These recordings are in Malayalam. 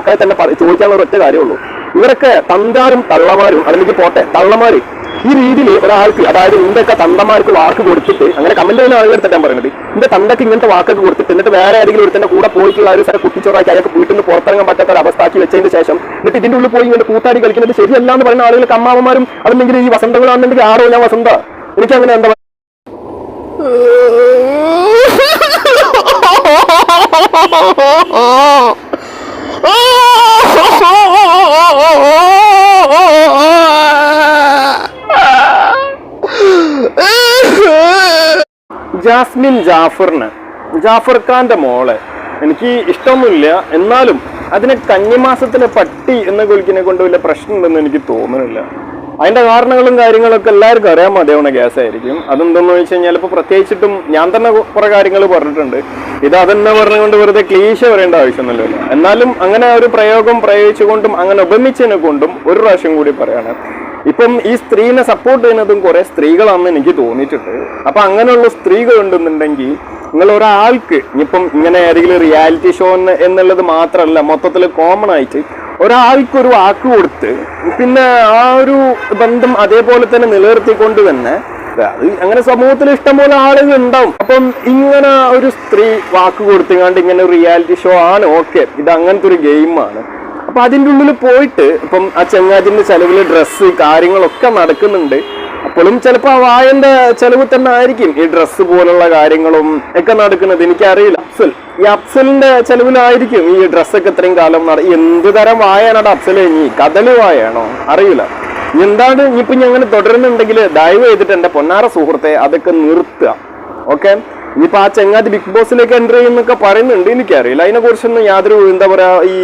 ഒക്കെ തന്നെ ചോദിക്കാനുള്ള ഒറ്റ കാര്യമുള്ളൂ. ഇവരൊക്കെ തന്താരും തള്ളമാരും അല്ലെങ്കിൽ പോട്ടെ തള്ളമാര്. ഈ രീതിയിൽ ഒരാൾക്ക് അതായത് ഇന്തൊക്കെ തന്തമാർക്ക് വാക്ക് കൊടുത്തിട്ട് അങ്ങനെ കമന്റ് ചെയ്യുന്ന ആളുകൾ എടുത്തിട്ട് ഞാൻ പറയുന്നത് ഇന്റെ തന്തക്ക് ഇങ്ങനത്തെ വാക്കൊക്കെ കൊടുത്തിട്ട് എന്നിട്ട് വേറെ ഏതെങ്കിലും ഒരുത്തന്റെ കൂടെ പോയിട്ടുള്ള ഒരു സ്ഥലം കുട്ടിച്ചോറാക്കി അയാൾക്ക് വീട്ടിൽ നിന്ന് പുറത്തിറങ്ങാൻ പറ്റാത്ത ഒരു അവസ്ഥയാക്കി വെച്ചതിന് ശേഷം എന്നിട്ട് ഇതിന്റെ ഉള്ളിൽ പോയി ഇങ്ങനെ കൂത്താടി കളിക്കുന്നത് ശരിയല്ല എന്ന് പറയുന്ന ആളുകൾക്ക് അമ്മാവന്മാരും അല്ലെങ്കിൽ ഈ വസന്തങ്ങളാണെന്നുണ്ടെങ്കിൽ ആരോ ഞാൻ വസന്ത. എനിക്ക് അങ്ങനെ എന്താ ജാസ്മിൻ ജാഫറിന് ജാഫർ ഖാന്റെ മോളെ. എനിക്ക് ഇഷ്ടമൊന്നുമില്ല. എന്നാലും അതിനെ കന്നിമാസത്തിലെ പട്ടി എന്ന കുലിക്കിനെ കൊണ്ട് വലിയ പ്രശ്നമുണ്ടെന്ന് എനിക്ക് തോന്നുന്നില്ല. അതിന്റെ കാരണങ്ങളും കാര്യങ്ങളൊക്കെ എല്ലാവർക്കും അറിയാൻ മതിയാവുന്ന ഗ്യാസ് ആയിരിക്കും. അതെന്തെന്ന് വെച്ച് കഴിഞ്ഞാൽ ഇപ്പൊ പ്രത്യേകിച്ചിട്ടും ഞാൻ തന്നെ കുറെ കാര്യങ്ങൾ പറഞ്ഞിട്ടുണ്ട്. ഇത് അതെന്നെ പറഞ്ഞുകൊണ്ട് വെറുതെ ക്ലീശ പറയേണ്ട ആവശ്യമൊന്നുമില്ല. എന്നാലും അങ്ങനെ ഒരു പ്രയോഗം പ്രയോഗിച്ചുകൊണ്ടും അങ്ങനെ ഉപമിച്ചതിനെ കൊണ്ടും ഒരു പ്രാവശ്യം കൂടി പറയാണ്. ഇപ്പം ഈ സ്ത്രീനെ സപ്പോർട്ട് ചെയ്യുന്നതും കുറെ സ്ത്രീകളാണെന്ന് എനിക്ക് തോന്നിയിട്ടുണ്ട്. അപ്പൊ അങ്ങനെയുള്ള സ്ത്രീകൾ ഉണ്ടെന്നുണ്ടെങ്കിൽ നിങ്ങൾ ഒരാൾക്ക് ഇനിയിപ്പം ഇങ്ങനെ ഏതെങ്കിലും റിയാലിറ്റി ഷോ എന്നുള്ളത് മാത്രമല്ല മൊത്തത്തിൽ കോമൺ ആയിട്ട് ഒരാൾക്കൊരു വാക്ക് കൊടുത്ത് പിന്നെ ആ ഒരു ബന്ധം അതേപോലെ തന്നെ നിലനിർത്തിക്കൊണ്ട് തന്നെ അത് അങ്ങനെ സമൂഹത്തിൽ ഇഷ്ടംപോലെ ആളുകൾ ഉണ്ടാവും. അപ്പം ഇങ്ങനെ ഒരു സ്ത്രീ വാക്ക് കൊടുത്തുകൊണ്ട് ഇങ്ങനെ റിയാലിറ്റി ഷോ ആണ് ഓക്കെ ഇത് അങ്ങനത്തെ ഒരു ഗെയിമാണ് അപ്പൊ അതിന്റെ ഉള്ളിൽ പോയിട്ട് ഇപ്പം ആ ചെങ്ങാതിന്റെ ചെലവിൽ ഡ്രസ്സ് കാര്യങ്ങളൊക്കെ നടക്കുന്നുണ്ട്. അപ്പോഴും ചിലപ്പോൾ ആ വായന്റെ ചെലവ് തന്നെ ആയിരിക്കും. ഈ ഡ്രസ്സ് പോലുള്ള കാര്യങ്ങളും ഒക്കെ നടക്കുന്നത് എനിക്കറിയില്ല. അഫ്സൽ ഈ അഫ്സലിന്റെ ചിലവിലായിരിക്കും ഈ ഡ്രസ്സൊക്കെ ഇത്രയും കാലം നട എന്ത് തരം വായനാണ് അഫ്സൽ ഇനി? കഥൽ വായാണോ അറിയില്ല. എന്താണ് ഇനിയിപ്പോൾ ഞങ്ങൾ തുടരുന്നുണ്ടെങ്കിൽ ദയവ് ചെയ്തിട്ട് എന്റെ പൊന്നാറ സുഹൃത്തെ അതൊക്കെ നിർത്തുക. ഓക്കെ? ഇനിയിപ്പോൾ ആ ചെങ്ങാതി ബിഗ് ബോസിലേക്ക് എന്റർ ചെയ്യുന്നൊക്കെ പറയുന്നുണ്ട്. എനിക്കറിയില്ല. അതിനെക്കുറിച്ചൊന്നും യാതൊരു എന്താ പറയുക ഈ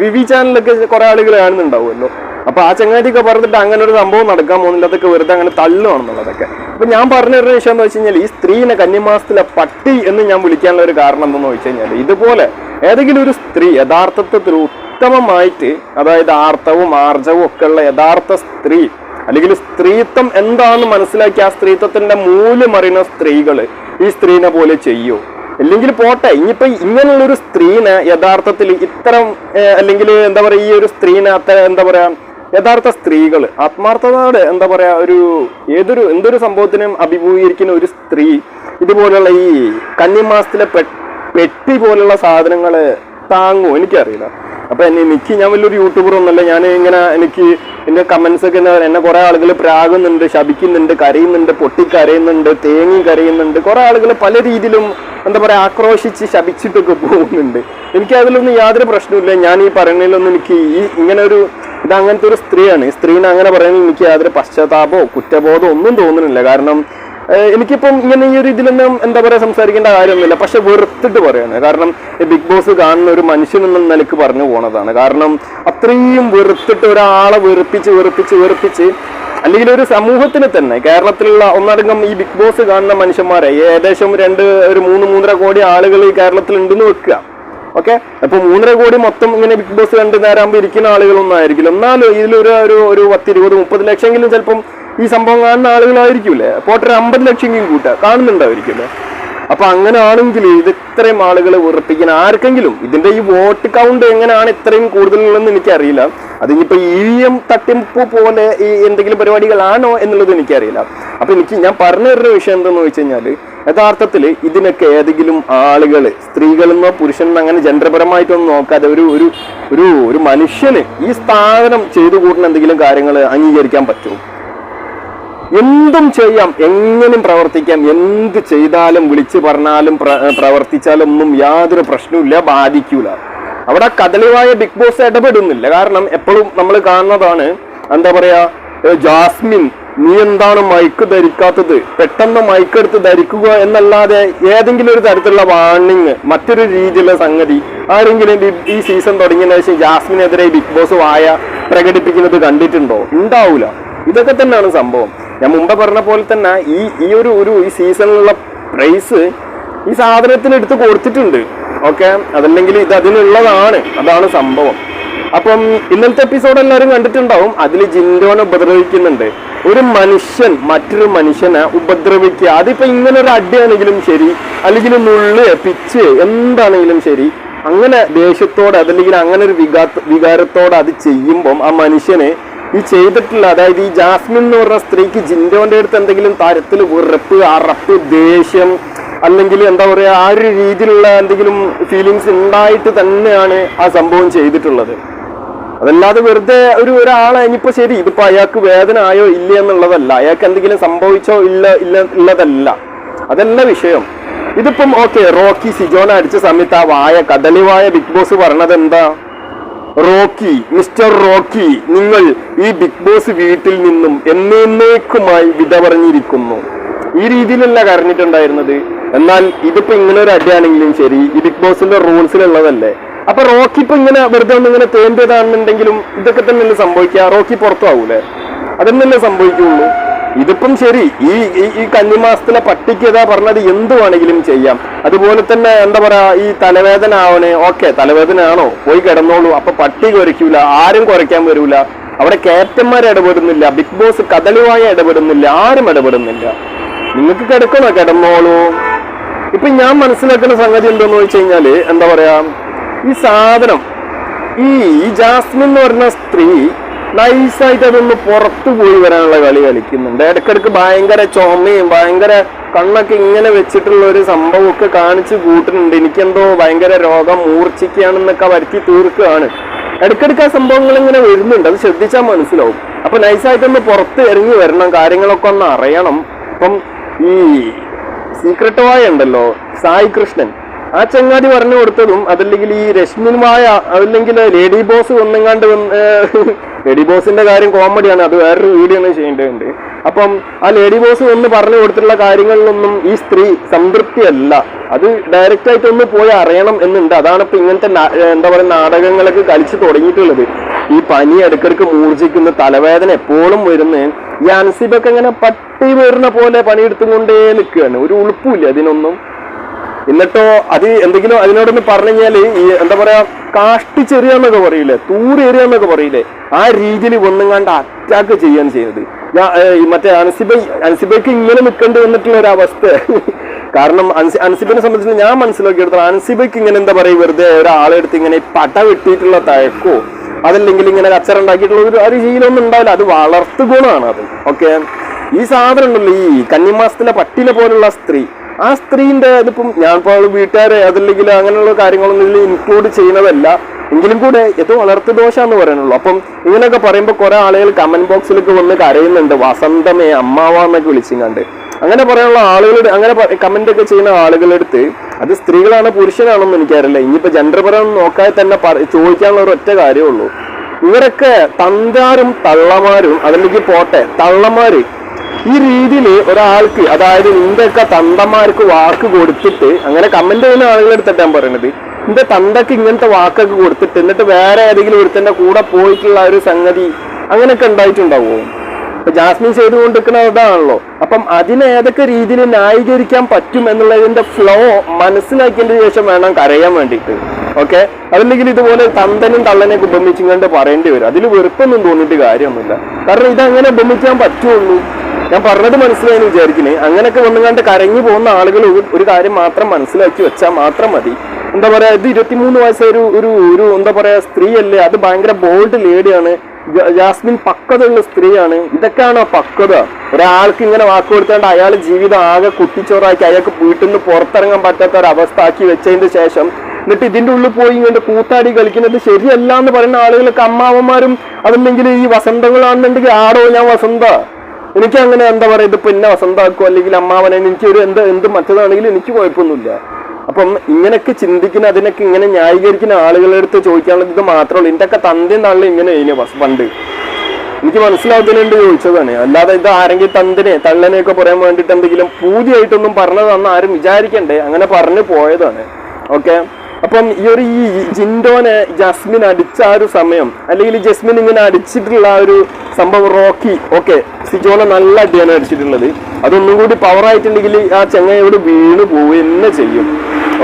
വിവി ചാനലൊക്കെ കുറെ ആളുകൾ കാണുന്നുണ്ടാവുമല്ലോ. അപ്പൊ ആ ചങ്ങാതിയൊക്കെ പറഞ്ഞിട്ട് അങ്ങനെ ഒരു സംഭവം നടക്കാൻ പോകുന്നില്ല അതൊക്കെ വെറുതെ അങ്ങനെ തള്ളുവാണെന്നുള്ളതൊക്കെ. അപ്പൊ ഞാൻ പറഞ്ഞൊരു വിഷയം എന്ന് വെച്ച് കഴിഞ്ഞാൽ ഈ സ്ത്രീനെ കന്യമാസത്തിലെ പട്ടി എന്ന് ഞാൻ വിളിക്കാനുള്ള ഒരു കാരണം എന്തെന്ന് വെച്ച് കഴിഞ്ഞാൽ ഇതുപോലെ ഏതെങ്കിലും ഒരു സ്ത്രീ യഥാർത്ഥത്തിൽ ഉത്തമമായിട്ട് അതായത് ആർത്തവും ആർജവും ഒക്കെ ഉള്ള യഥാർത്ഥ സ്ത്രീ അല്ലെങ്കിൽ സ്ത്രീത്വം എന്താണെന്ന് മനസ്സിലാക്കി ആ സ്ത്രീത്വത്തിന്റെ മൂല്യം അറിയുന്ന സ്ത്രീകൾ ഈ സ്ത്രീനെ പോലെ ചെയ്യൂ? അല്ലെങ്കിൽ പോട്ടെ ഇനിയിപ്പോ ഇങ്ങനെയുള്ളൊരു സ്ത്രീനെ യഥാർത്ഥത്തിൽ ഇത്തരം അല്ലെങ്കിൽ എന്താ പറയാ ഈ ഒരു സ്ത്രീനെ അത്ര എന്താ പറയാ യഥാർത്ഥ സ്ത്രീകൾ ആത്മാർത്ഥതയോടെ എന്താ പറയാ ഒരു ഏതൊരു എന്തൊരു സംഭവത്തിനും അഭിമുഖീകരിക്കുന്ന ഒരു സ്ത്രീ ഇതുപോലുള്ള ഈ കന്നിമാസത്തിലെ പെട്ടി പോലുള്ള സാധനങ്ങൾ താങ്ങുമോ? എനിക്കറിയില്ല. അപ്പൊ എന്നെ എനിക്ക് ഞാൻ വലിയൊരു യൂട്യൂബർ ഒന്നല്ല. ഞാൻ ഇങ്ങനെ എനിക്ക് എന്റെ കമന്റ്സ് ഒക്കെ എന്താ പറയുക എന്നെ കുറെ ആളുകൾ പ്രാകുന്നുണ്ട് ശപിക്കുന്നുണ്ട് കരയുന്നുണ്ട് പൊട്ടിക്കരയുന്നുണ്ട് തേങ്ങി കരയുന്നുണ്ട്. കുറെ ആളുകൾ പല രീതിയിലും എന്താ പറയാ ആക്രോശിച്ച് ശപിച്ചിട്ടൊക്കെ പോകുന്നുണ്ട്. എനിക്ക് അതിലൊന്നും യാതൊരു പ്രശ്നമില്ല ഞാൻ ഈ പറയുന്നതിലൊന്നും എനിക്ക് ഈ ഇങ്ങനെ ഒരു ഇത് അങ്ങനത്തെ ഒരു സ്ത്രീയാണ്. ഈ സ്ത്രീനെ അങ്ങനെ പറയുന്നത് എനിക്ക് യാതൊരു പശ്ചാത്താപോ കുറ്റബോധമോ ഒന്നും തോന്നുന്നില്ല. കാരണം എനിക്കിപ്പം ഇങ്ങനെ ഈ ഒരു ഇതിലൊന്നും എന്താ പറയാ സംസാരിക്കേണ്ട കാര്യമൊന്നുമില്ല. പക്ഷെ വെറുത്തിട്ട് പറയാണ്. കാരണം ബിഗ് ബോസ് കാണുന്ന ഒരു മനുഷ്യൻ എന്ന നിലയ്ക്ക് പറഞ്ഞു പോണതാണ്. കാരണം അത്രയും വെറുത്തിട്ട് ഒരാളെ വെറുപ്പിച്ച് വെറുപ്പിച്ച് വെറുപ്പിച്ച് അല്ലെങ്കിൽ ഒരു സമൂഹത്തിന് തന്നെ കേരളത്തിലുള്ള ഒന്നടങ്കം ഈ ബിഗ് ബോസ് കാണുന്ന മനുഷ്യന്മാരെ ഏകദേശം രണ്ട് ഒരു മൂന്ന് മൂന്നര കോടി ആളുകൾ ഈ കേരളത്തിൽ ഉണ്ടെന്ന് വെക്കുക. ഓക്കെ? അപ്പൊ മൂന്നര കോടി മൊത്തം ഇങ്ങനെ ബിഗ് ബോസ് കണ്ട് നേരാകുമ്പോൾ ഇരിക്കുന്ന ആളുകളൊന്നും ആയിരിക്കില്ല. എന്നാലും ഇതിലൊരു ഒരു ഒരു പത്തിരുപത് മുപ്പത് ലക്ഷമെങ്കിലും ചിലപ്പം ഈ സംഭവം കാണുന്ന ആളുകളായിരിക്കൂലേ പോട്ടെ ഒരു അമ്പത് ലക്ഷമെങ്കിലും കൂട്ടുക. കാണുന്നുണ്ടായിരിക്കും അപ്പൊ അങ്ങനെ ആണെങ്കിൽ ഇത് ഇത്രയും ആളുകൾ ഉറപ്പിക്കാൻ ആർക്കെങ്കിലും ഇതിന്റെ ഈ വോട്ട് കൗണ്ട് എങ്ങനെയാണ് ഇത്രയും കൂടുതലുള്ളതെന്ന് എനിക്കറിയില്ല. അതിനിപ്പോ ഇ വി എം തട്ടിപ്പ് പോലെ ഈ എന്തെങ്കിലും പരിപാടികളാണോ എന്നുള്ളത് എനിക്കറിയില്ല. അപ്പൊ എനിക്ക് ഞാൻ പറഞ്ഞു തരുന്ന വിഷയം എന്താണെന്ന് വെച്ച് കഴിഞ്ഞാൽ യഥാർത്ഥത്തിൽ ഇതിനൊക്കെ ഏതെങ്കിലും ആളുകൾ സ്ത്രീകളെന്നോ പുരുഷനെന്നോ അങ്ങനെ ജെൻഡർപരമായിട്ടൊന്നും നോക്കാതെ ഒരു ഒരു ഒരു ഒരു മനുഷ്യന് ഈ സ്ഥാപനം ചെയ്തു കൂട്ടുന്ന എന്തെങ്കിലും കാര്യങ്ങൾ അംഗീകരിക്കാൻ പറ്റുമോ? എന്തും ചെയ്യാം എങ്ങനെയും പ്രവർത്തിക്കാം എന്ത് ചെയ്താലും വിളിച്ചു പറഞ്ഞാലും പ്രവർത്തിച്ചാലും ഒന്നും യാതൊരു പ്രശ്നവുമില്ല ബാധിക്കൂല. അവിടെ കദളിവായ ബിഗ് ബോസ് ഇടപെടുന്നില്ല. കാരണം എപ്പോഴും നമ്മൾ കാണുന്നതാണ് എന്താ പറയാ ജാസ്മിൻ നീ എന്താണ് മൈക്ക് ധരിക്കാത്തത്? പെട്ടെന്ന് മൈക്ക് എടുത്ത് ധരിക്കുക എന്നല്ലാതെ ഏതെങ്കിലും ഒരു തരത്തിലുള്ള വാണിങ് മറ്റൊരു രീതിയിലുള്ള സംഗതി ആരെങ്കിലും ഈ- സീസൺ തുടങ്ങിയതിനു ശേഷം ജാസ്മിനെതിരെ ബിഗ് ബോസ് വായ പ്രകടിപ്പിക്കുന്നത് കണ്ടിട്ടുണ്ടോ? ഉണ്ടാവൂല. ഇതൊക്കെ തന്നെയാണ് സംഭവം. ഞാൻ മുമ്പ് പറഞ്ഞ പോലെ തന്നെ ഈ ഈ ഒരു ഒരു ഈ സീസണിലുള്ള പ്രൈസ് ഈ സാധനത്തിന് എടുത്ത് കൊടുത്തിട്ടുണ്ട്. ഓക്കെ അതല്ലെങ്കിൽ ഇത് അതിനുള്ളതാണ്. അതാണ് സംഭവം. അപ്പം ഇന്നലത്തെ എപ്പിസോഡ് എല്ലാവരും കണ്ടിട്ടുണ്ടാവും. അതിൽ ജിൻഡോനെ ഉപദ്രവിക്കുന്നുണ്ട്. ഒരു മനുഷ്യൻ മറ്റൊരു മനുഷ്യനെ ഉപദ്രവിക്കുക. അതിപ്പോ ഇങ്ങനെ ഒരു അടിയാണെങ്കിലും ശരി. അല്ലെങ്കിൽ നുള്ള് പിച്ച് എന്താണെങ്കിലും ശരി. അങ്ങനെ ദേഷ്യത്തോടെ അതല്ലെങ്കിൽ അങ്ങനെ ഒരു വികാ വികാരത്തോടെ അത് ചെയ്യുമ്പം ആ മനുഷ്യന് ഈ ചെയ്തിട്ടില്ല. അതായത് ഈ ജാസ്മിൻ എന്ന് പറഞ്ഞ സ്ത്രീക്ക് ജിൻഡോന്റെ അടുത്ത് എന്തെങ്കിലും തരത്തിൽ വെറുപ്പ് അറപ്പ് ദേഷ്യം അല്ലെങ്കിൽ എന്താ പറയുക ആ ഒരു രീതിയിലുള്ള എന്തെങ്കിലും ഫീലിങ്സ് ഉണ്ടായിട്ട് തന്നെയാണ് ആ സംഭവം ചെയ്തിട്ടുള്ളത്. അതല്ലാതെ വെറുതെ ഒരു ഒരാളെ ഇനിയിപ്പോ ശരി ഇതിപ്പോ അയാൾക്ക് വേദന ആയോ ഇല്ല എന്നുള്ളതല്ല. അയാൾക്ക് എന്തെങ്കിലും സംഭവിച്ചോ ഇല്ല ഇല്ല ഉള്ളതല്ല. അതല്ല വിഷയം. ഇതിപ്പം ഓക്കെ റോക്കി സിജോന അടിച്ച സമയത്ത് ആ വായ കടലി വായ ബിഗ് ബോസ് പറഞ്ഞത് എന്താ റോക്കി മിസ്റ്റർ റോക്കി നിങ്ങൾ ഈ ബിഗ് ബോസ് വീട്ടിൽ നിന്നും എന്നേക്കുമായി വിട പറഞ്ഞിരിക്കുന്നു. ഈ രീതിയിലല്ല കരഞ്ഞിട്ടുണ്ടായിരുന്നത് എന്നാൽ ഇതിപ്പോ ഇങ്ങനെ ഒരു അടിയാണെങ്കിലും ശരി ഈ ബിഗ് ബോസിന്റെ റൂൾസിലുള്ളതല്ലേ. അപ്പൊ റോക്കി ഇപ്പൊ ഇങ്ങനെ വെറുതെ ഒന്ന് ഇങ്ങനെ തേണ്ടതാണെന്നുണ്ടെങ്കിലും ഇതൊക്കെ തന്നെയല്ലേ സംഭവിക്കുക റോക്കി പുറത്താവൂലേ? അതെന്നല്ലേ സംഭവിക്കുള്ളൂ? ഇതിപ്പം ശരി ഈ ഈ- കന്നിമാസത്തിലെ പട്ടിക്ക് ഏതാ പറഞ്ഞത് എന്ത് വേണമെങ്കിലും ചെയ്യാം. അതുപോലെ തന്നെ എന്താ പറയാ ഈ തലവേദന ആവണേ ഓക്കെ തലവേദന ആണോ? പോയി കിടന്നോളൂ. അപ്പൊ പട്ടി കുറയ്ക്കൂല ആരും കുറയ്ക്കാൻ വരൂല. അവിടെ ക്യാപ്റ്റന്മാർ ഇടപെടുന്നില്ല ബിഗ് ബോസ് കദളിവായ ഇടപെടുന്നില്ല ആരും ഇടപെടുന്നില്ല. നിങ്ങൾക്ക് കിടക്കണോ? കിടന്നോളൂ. ഇപ്പൊ ഞാൻ മനസ്സിലാക്കുന്ന സംഗതി എന്തോന്ന് വെച്ച് കഴിഞ്ഞാൽ എന്താ പറയാ ഈ സാധനം ഈ ജാസ്മിൻ എന്ന് പറഞ്ഞ സ്ത്രീ നൈസായിട്ട് അതൊന്ന് പുറത്തു പോയി വരാനുള്ള കളി കളിക്കുന്നുണ്ട്. ഇടയ്ക്കിടയ്ക്ക് ഭയങ്കര ചുമയും ഭയങ്കര കണ്ണൊക്കെ ഇങ്ങനെ വെച്ചിട്ടുള്ള ഒരു സംഭവമൊക്കെ കാണിച്ചു കൂട്ടുന്നുണ്ട്. എനിക്കെന്തോ ഭയങ്കര രോഗം മൂർച്ഛിക്കുകയാണെന്നൊക്കെ വരുത്തി തീർക്കുകയാണ്. ഇടയ്ക്കിടയ്ക്ക് ആ സംഭവങ്ങൾ ഇങ്ങനെ വരുന്നുണ്ട്. അത് ശ്രദ്ധിച്ചാൽ മനസ്സിലാവും. അപ്പൊ നൈസായിട്ടൊന്ന് പുറത്ത് ഇറങ്ങി വരണം. കാര്യങ്ങളൊക്കെ ഒന്ന് അറിയണം. അപ്പം ഈ സീക്രട്ട് ഉണ്ടല്ലോ സായി കൃഷ്ണൻ. ആ ചങ്ങാതി പറഞ്ഞു കൊടുത്തതും അതല്ലെങ്കിൽ ഈ രശ്മിനുമായ മായ അതല്ലെങ്കിൽ ലേഡി ബോസ് ഒന്നെങ്ങാണ്ട് ലേഡി ബോസിന്റെ കാര്യം കോമഡിയാണ് അത് വേറൊരു വീഡിയോ ആണ് ചെയ്യേണ്ടതുണ്ട്. അപ്പം ആ ലേഡി ബോസ് ഒന്ന് പറഞ്ഞു കൊടുത്തിട്ടുള്ള കാര്യങ്ങളിലൊന്നും ഈ സ്ത്രീ സംതൃപ്തിയല്ല. അത് ഡയറക്റ്റ് ആയിട്ട് ഒന്ന് പോയി അറിയണം എന്നുണ്ട്. അതാണ് ഇപ്പൊ ഇങ്ങനത്തെ എന്താ പറയുക നാടകങ്ങളൊക്കെ കളിച്ചു തുടങ്ങിയിട്ടുള്ളത്. ഈ പനി ഇടക്കിടക്ക് മൂർജിക്കുന്ന തലവേദന എപ്പോഴും വരുന്ന ഈ അൻസിബൊക്കെ ഇങ്ങനെ പട്ടി വരുന്ന പോലെ പണിയെടുത്തുകൊണ്ടേ നിൽക്കുകയാണ്. ഒരു ഉളുപ്പില്ല അതിനൊന്നും. എന്നിട്ടോ അത് എന്തെങ്കിലും അതിനോടൊന്ന് പറഞ്ഞു കഴിഞ്ഞാൽ ഈ എന്താ പറയാ കാഷ്ടിച്ചെറിയ എന്നൊക്കെ പറയില്ലേ തൂറേറിയാന്നൊക്കെ പറയില്ലേ ആ രീതിയിൽ ഒന്നുങ്ങാണ്ട് അറ്റാക്ക് ചെയ്യാൻ ചെയ്യുന്നത്. മറ്റേ അൻസിബ അൻസിബയ്ക്ക് ഇങ്ങനെ നിൽക്കേണ്ടി വന്നിട്ടുള്ള ഒരു അവസ്ഥ. കാരണം അൻസി അൻസിബിനെ സംബന്ധിച്ച് ഞാൻ മനസ്സിലാക്കിയെടുത്തോളം അൻസിബയ്ക്ക് ഇങ്ങനെ എന്താ പറയുക വെറുതെ ഒരാളെടുത്ത് ഇങ്ങനെ പട വെട്ടിയിട്ടുള്ള തഴക്കോ അതല്ലെങ്കിൽ ഇങ്ങനെ കച്ചറ ഉണ്ടാക്കിയിട്ടുള്ള ഒരു ഒരു ശീലമൊന്നും ഉണ്ടാവില്ല. അത് വളർത്തു ഗുണമാണ് അത്. ഓക്കെ ഈ സാധനം ഉണ്ടല്ലോ ഈ കന്നിമാസത്തിലെ പട്ടിനെ പോലുള്ള സ്ത്രീ. ആ സ്ത്രീന്റെ ഇതിപ്പം ഞാൻ ഇപ്പോൾ വീട്ടുകാരെ അതല്ലെങ്കിൽ അങ്ങനെയുള്ള കാര്യങ്ങളൊന്നും ഇതിൽ ഇൻക്ലൂഡ് ചെയ്യുന്നതല്ല. എങ്കിലും കൂടെ ഇത് വളർത്തു ദോഷ എന്ന് പറയുന്നുള്ളൂ അപ്പം ഇങ്ങനെയൊക്കെ പറയുമ്പോൾ കുറെ ആളുകൾ കമന്റ് ബോക്സിലൊക്കെ വന്ന് കരയുന്നുണ്ട്. വസന്തമേ അമ്മാവ എന്നൊക്കെ വിളിച്ചിങ്ങാണ്ട്. അങ്ങനെ പറയാനുള്ള ആളുകളുടെ അങ്ങനെ കമന്റ് ഒക്കെ ചെയ്യുന്ന ആളുകളുടെ അടുത്ത് അത് സ്ത്രീകളാണ് പുരുഷനാണെന്ന് എനിക്കറിയില്ല. ഇനിയിപ്പോ ജെൻഡർ പരം നോക്കാതെ തന്നെ ചോദിക്കാനുള്ള ഒരു ഒറ്റ കാര്യമുള്ളൂ ഇവരൊക്കെ തന്താരും തള്ളമാരും അതല്ലെങ്കിൽ പോട്ടെ തള്ളമാര് ഈ രീതിയിൽ ഒരാൾക്ക് അതായത് നിന്റെയൊക്കെ തന്തമാർക്ക് വാക്ക് കൊടുത്തിട്ട് അങ്ങനെ കമന്റ് ചെയ്യുന്ന ആളുകളെടുത്തിട്ട് ഞാൻ പറയണത് നിന്റെ തന്തക്ക് ഇങ്ങനത്തെ വാക്കൊക്കെ കൊടുത്തിട്ട് എന്നിട്ട് വേറെ ഏതെങ്കിലും ഒരുത്തന്റെ കൂടെ പോയിട്ടുള്ള ഒരു സംഗതി അങ്ങനെയൊക്കെ ഉണ്ടായിട്ടുണ്ടാവുമോ ഇപ്പൊ ജാസ്മിൻ ചെയ്തുകൊണ്ടിരിക്കുന്ന അതാണല്ലോ അപ്പം അതിനെ ഏതൊക്കെ രീതിയിൽ ന്യായീകരിക്കാൻ പറ്റും എന്നുള്ളതിന്റെ ഫ്ലോ മനസ്സിലാക്കിയതിന് ശേഷം വേണം കരയാൻ വേണ്ടിയിട്ട്. ഓക്കെ അതല്ലെങ്കിൽ ഇതുപോലെ തന്തനും തള്ളനെ ഉപമിച്ചും കണ്ട് പറയേണ്ടി വരും. അതിൽ വെറുപ്പൊന്നും തോന്നിയിട്ട് കാര്യമൊന്നുമില്ല. കാരണം ഇതങ്ങനെ ഉപമിക്കാൻ പറ്റുള്ളൂ. ഞാൻ പറഞ്ഞത് മനസ്സിലായെന്ന് വിചാരിക്കുന്നേ. അങ്ങനെയൊക്കെ വന്നുകൊണ്ട് കരഞ്ഞു പോകുന്ന ആളുകൾ ഒരു- കാര്യം മാത്രം മനസ്സിലാക്കി വെച്ചാൽ മാത്രം മതി. എന്താ പറയാ ഇത് ഇരുപത്തിമൂന്ന് വയസ്സായ ഒരു ഒരു ഒരു എന്താ പറയാ സ്ത്രീയല്ലേ? അത് ഭയങ്കര ബോൾഡ് ലേഡിയാണ് ജാസ്മിൻ പക്വതയുള്ള സ്ത്രീയാണ്. ഇതൊക്കെയാണോ പക്വത? ഒരാൾക്ക് ഇങ്ങനെ വാക്ക് കൊടുത്തേണ്ട അയാൾ ജീവിതം ആകെ കുട്ടിച്ചോറാക്കി അയാൾക്ക് വീട്ടിൽ നിന്ന് പുറത്തിറങ്ങാൻ പറ്റാത്ത ഒരു അവസ്ഥ ആക്കി വെച്ചതിന് ശേഷം എന്നിട്ട് ഇതിന്റെ ഉള്ളിൽ പോയി ഇങ്ങോട്ട് കൂത്താടി കളിക്കുന്നത് ശരിയല്ല എന്ന് പറയുന്ന ആളുകളൊക്കെ അമ്മാവന്മാരും അതല്ലെങ്കിൽ ഈ വസന്തങ്ങളാണെന്നുണ്ടെങ്കിൽ ആടോ ഞാൻ വസന്ത? എനിക്ക് അങ്ങനെ എന്താ പറയുക ഇതിപ്പോൾ എന്നെ വസന്താക്കോ അല്ലെങ്കിൽ അമ്മാവനെ എനിക്ക് ഒരു എന്ത് എന്ത് മറ്റതാണെങ്കിലും എനിക്ക് കുഴപ്പമൊന്നുമില്ല. അപ്പം ഇങ്ങനെയൊക്കെ ചിന്തിക്കുന്ന അതിനൊക്കെ ഇങ്ങനെ ന്യായീകരിക്കുന്ന ആളുകളുടെ അടുത്ത് ചോദിക്കാനുള്ളത് ഇത് മാത്രമേ ഒക്കെ തന്തയും തള്ളും ഇങ്ങനെ കഴിഞ്ഞു പണ്ട്? എനിക്ക് മനസ്സിലാവുന്നതിനുണ്ട് ചോദിച്ചതാണ്. അല്ലാതെ ഇത് ആരെങ്കിലും തന്തിനെ തള്ളനെയൊക്കെ പറയാൻ വേണ്ടിയിട്ട് എന്തെങ്കിലും പൂതിയായിട്ടൊന്നും പറഞ്ഞതെന്ന് ആരും വിചാരിക്കണ്ടേ. അങ്ങനെ പറഞ്ഞു പോയതാണ്. ഓക്കെ? അപ്പം ഈ ഒരു ഈ ജിൻഡോനെ ജസ്മിൻ അടിച്ച ആ ഒരു സമയം അല്ലെങ്കിൽ ജസ്മിൻ ഇങ്ങനെ അടിച്ചിട്ടുള്ള ആ ഒരു സംഭവം റോക്കി. ഓക്കെ സിജോനെ നല്ല അടിയാണ് അടിച്ചിട്ടുള്ളത്. അതൊന്നും കൂടി പവർ ആയിട്ടുണ്ടെങ്കിൽ ആ ചെങ്ങയോട് വീണ് പോവുക തന്നെ ചെയ്യും.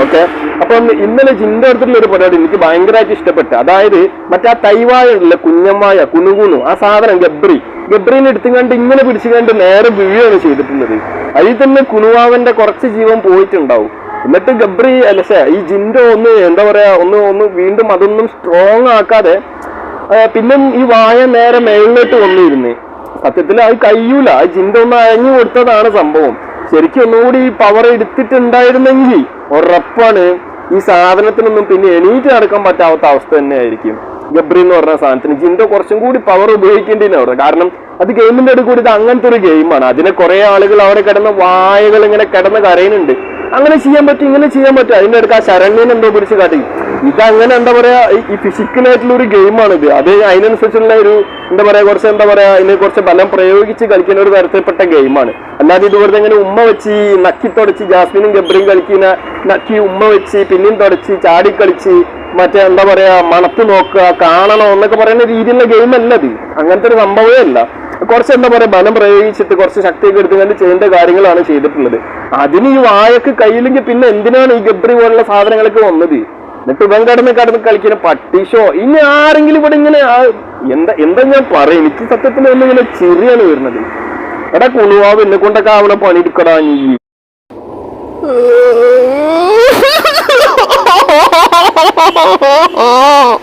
ഓക്കെ അപ്പം ഇന്നലെ ജിൻഡോ എടുത്തിട്ടുള്ള ഒരു പരിപാടി എനിക്ക് ഭയങ്കരമായിട്ട് ഇഷ്ടപ്പെട്ടു. അതായത് മറ്റേ ആ തൈവായ ഉണ്ടല്ലോ കുഞ്ഞമ്മായ കുണുകുണു ആ സാധനം ഗബ്രി. ഗബ്രീനെ എടുത്തുകൊണ്ട് ഇങ്ങനെ പിടിച്ചുകൊണ്ട് നേരെ വീഴുകയാണ് ചെയ്തിട്ടുള്ളത്. അതിൽ തന്നെ കുണുവാവന്റെ കുറച്ച് ജീവൻ പോയിട്ടുണ്ടാവും. എന്നിട്ട് ഗബ്രി അല്ല ഈ ജിൻഡോ ഒന്ന് എന്താ പറയാ ഒന്ന് ഒന്ന് വീണ്ടും അതൊന്നും സ്ട്രോങ് ആക്കാതെ പിന്നെ ഈ വായ നേരെ മേളിലോട്ട് വന്നിരുന്നേ. സത്യത്തിൽ അത് കഴിയൂല. ആ ചിന്ത ഒന്ന് അയഞ്ഞു കൊടുത്തതാണ് സംഭവം. ശരിക്കും ഒന്നുകൂടി ഈ പവർ എടുത്തിട്ടുണ്ടായിരുന്നെങ്കിൽ ഉറപ്പാണ് ഈ സാധനത്തിനൊന്നും പിന്നെ എണീറ്റ് നടക്കാൻ പറ്റാത്ത അവസ്ഥ തന്നെ ആയിരിക്കും ഗബ്രി എന്ന് പറഞ്ഞ സാധനത്തിന് ചിന്ത കുറച്ചും കൂടി പവർ ഉപയോഗിക്കേണ്ടതിന് അവിടെ. കാരണം അത് ഗെയിമിന്റെ അടുത്ത് കൂടി ഇത് അങ്ങനത്തെ ഒരു ഗെയിമാണ് അതിനെ കുറെ ആളുകൾ അവിടെ കിടന്ന് വായകൾ ഇങ്ങനെ കിടന്ന് കരയുന്നുണ്ട്. അങ്ങനെ ചെയ്യാൻ പറ്റും ഇങ്ങനെ ചെയ്യാൻ പറ്റും. അതിന്റെ അടുത്ത് ആ ശരണ്യൻ എന്തോ പിടിച്ച് കാട്ടി. ഇതങ്ങനെ എന്താ പറയാ ഈ- ഫിസിക്കലായിട്ടുള്ള ഒരു ഗെയിമാണ് ഇത് അത് അതിനനുസരിച്ചുള്ള ഒരു എന്താ പറയാ കുറച്ച് എന്താ പറയാ അതിന് കുറച്ച് ബലം പ്രയോഗിച്ച് കളിക്കുന്ന ഒരു തരത്തിൽപ്പെട്ട ഗെയിമാണ് അല്ലാതെ ഇതുപോലെ ഇങ്ങനെ ഉമ്മ വെച്ച് നക്കി തുടച്ച് ജാസ്മിനും ഗബ്രിയും കളിക്കുന്ന നക്കി ഉമ്മ വെച്ച് പിന്നെയും തുടച്ച് ചാടി കളിച്ച് മറ്റേ എന്താ പറയാ മണത്ത് നോക്കുക കാണണം എന്നൊക്കെ പറയുന്ന രീതിയിലുള്ള ഗെയിം അല്ല ഇത്. അങ്ങനത്തെ ഒരു സംഭവമേ അല്ല. കുറച്ച് എന്താ പറയാ ബലം പ്രയോഗിച്ചിട്ട് കുറച്ച് ശക്തിയൊക്കെ എടുത്തുകൊണ്ട് ചെയ്യേണ്ട കാര്യങ്ങളാണ് ചെയ്തിട്ടുള്ളത്. അതിന് ഈ വായക്ക് കയ്യിലെങ്കിൽ പിന്നെ എന്തിനാണ് ഈ ഗബ്രി പോലുള്ള സാധനങ്ങളൊക്കെ വന്നത്? എന്നിട്ട് ഇവൻ കടന്ന് കടന്ന് കളിക്കുന്ന പട്ടിഷോ ഇനി ആരെങ്കിലും ഇവിടെ ഇങ്ങനെ എന്താ എന്താ ഞാൻ പറയും? എനിക്ക് സത്യത്തിൽ ഒന്നും ഇങ്ങനെ ചെറിയാണ് വരുന്നത്. എടാ കുണുവാവ് എന്നെ കൊണ്ടൊക്കെ ആവണ പണി എടുക്കടാ നീ.